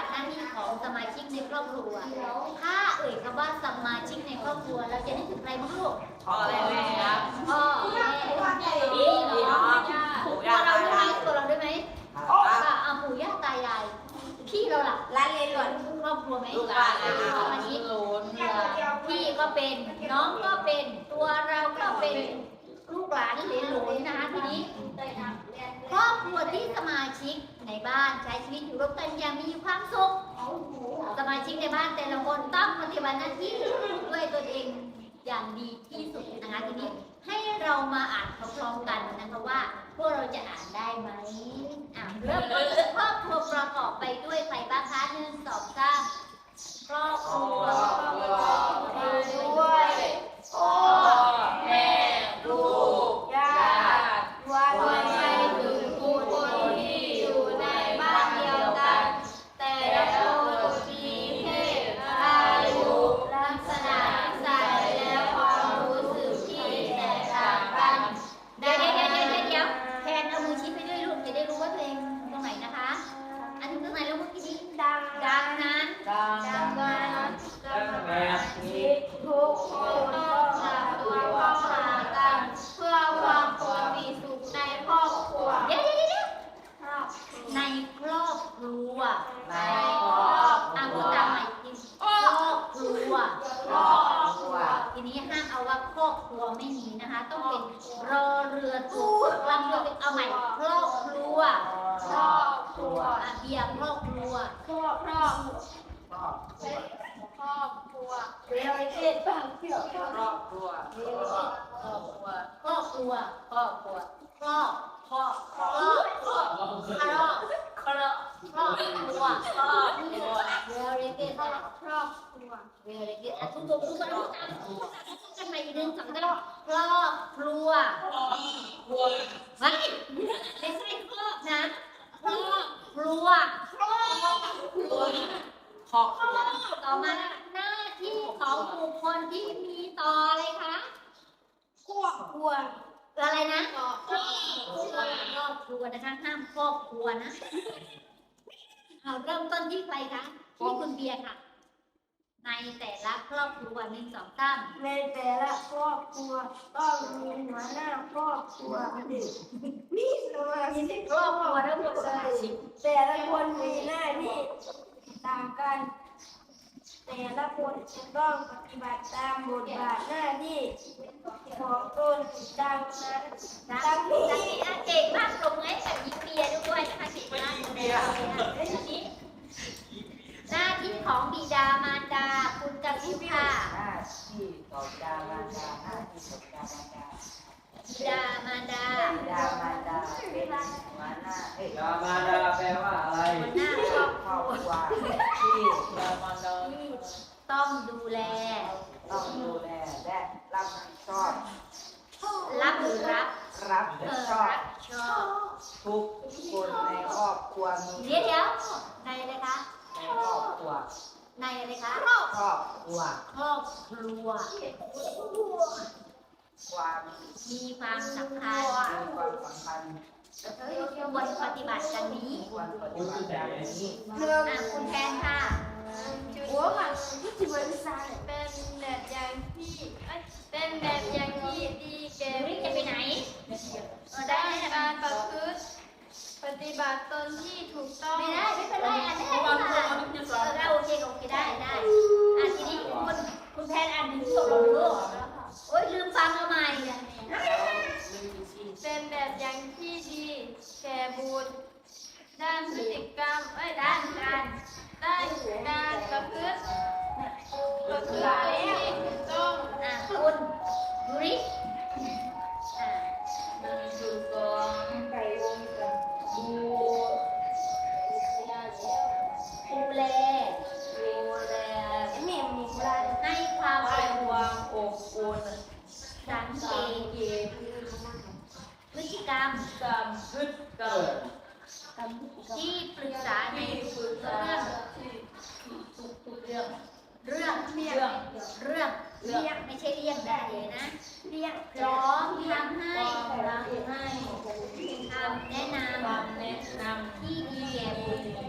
าทหน้าที่ของสมาชิกในครอบครัว ถ้าเอ่ยคำว่าสมาชิกในครอบครัว เราจะนึกถึงใครบ้างลูกพ่อแม่แม่ครับพ่อแม่พี่น้องตัวเราด้วยไหมตัวเราด้วยไหมอะเอาปู่ย่าตายายพี่เราล่ะร้านเลนหลวนครอบครัวไหมลูกหลานสมาชิกหลนพี่ก็เป็นน้องก็เป็นตัวเราก็เป็นลูกหลานเหลนหลนนะคะทีนี้ครอบครัวที่สมา ชิกในบ้านใช้ชีวิตอยู่ร่วมกันอย่างมีความสุข สมาชิกในบ้านแต่ละคนต้องปฏิบัติหน้าที่ด้วยตนเองอย่างดีที่สุดนะคะทีนี้ให้เรามาอ่านพร้อมๆกันนะคะว่า พวกเราจะอ่านได้ไหมอ่าเริ่มต้นครอบครัวประกอบไปด้วยใครบ้างคะหนึ่งสอง ต้องเป็นรอเรือถูกลำเรือเป็นเอาใหม่ครอบครัวครอบครัวอะเบียร์ครอบครัวครอบครอบครอบครัวครอบครัวเรียลเทศบางเกี่ยวครอบครัวครอบครัวครอบครัวครอบครัวครอบครอบครอบครอบครอบครอบครอบครัวครอบครัวเรียลเกตคร ครอบครัวเรียลเกตอะทุกคนทุกคนทุกคนกันใหม่อีกหนึ่งสองสามครอบครัวครัวไม่ไม่ใช่ครอบนะครอบครัวครอบครัวครอบครัวต่อมาหน้าที่ของบุคคลที่มีต่ออะไรคะครอบครัวอะไรนะครอบคครอบครอบครัวนะคะห้ามครอบครัวนะเอาเริ่มต้นที่ใครคะ ที่คุณเบียร์ค่ะ ในแต่ละครอบครัวหนึ่งสองสามในแต่ละครอบครัวต้องมีหัวหน้าครอบครัวมีสมาชิกครอบครัวทั้งหมดสมาชิกแต่ละคนมีหน้าที่ต่างกัน แต่ละคนจะต้องปฏิบัติตามบทบาทหน้าที่ของตนดังนั้นนะดังจันี้นนี้อะเก่งมากตรงนี้กับยิงเบียร์ด้วยนะคะเก่งมากเลยนะคะทีนี้หน้าที่ของบิดามารดา คุณกับคุณค่ะ หน้าที่ของดามาดาหน้าที่ของดามาดา บิดามารดา ดามาดาเป็นหัวหน้าเอ้ ยามาดาแปลว่าอะไรหัวหน้าครอบคครอบรัวครัวที่ดามาดาต้องดูแล ต้องดูแลและรับผิดชอบ รับหรือรับรับเอผิดอชอบรับชอบทุกคนในครอบครัวมีเดี๋ยวเดี๋ยวในอะไรคะในครอบครัวในอะไรคะครอบครัวครอบครัว ความมีความสำคัญมีความสำคัญ ควรปฏิบัติดังนี้ควรปฏิบัติแบบนี้เรื่องอะคุณแทนค่ะหัวมันที่จิมันซาเป็นแบบอย่างที่เป็นแบบอย่างที่ดีแก่ริจะไปไหนได้ได้ได้การประพฤติปฏิบัติตนที่ ได้านการด้านกระพฤติกระพฤติที่ต้องอะคุณดูดิอะดูดูก่องไปวงกันดูดูแลดูแลแม่มีการให้ความเป็นงอบอุ่นสังเกตพฤติกรรมกรรมพฤติกรรม ที่ปรึกษาในเรื่อง เรื่อง เรื่องเรื่อง เรื่องไม่ใช่เรียกได้เนะ เรียกร้องทำให้ทำให้ทำแนะนำที่ดีแก่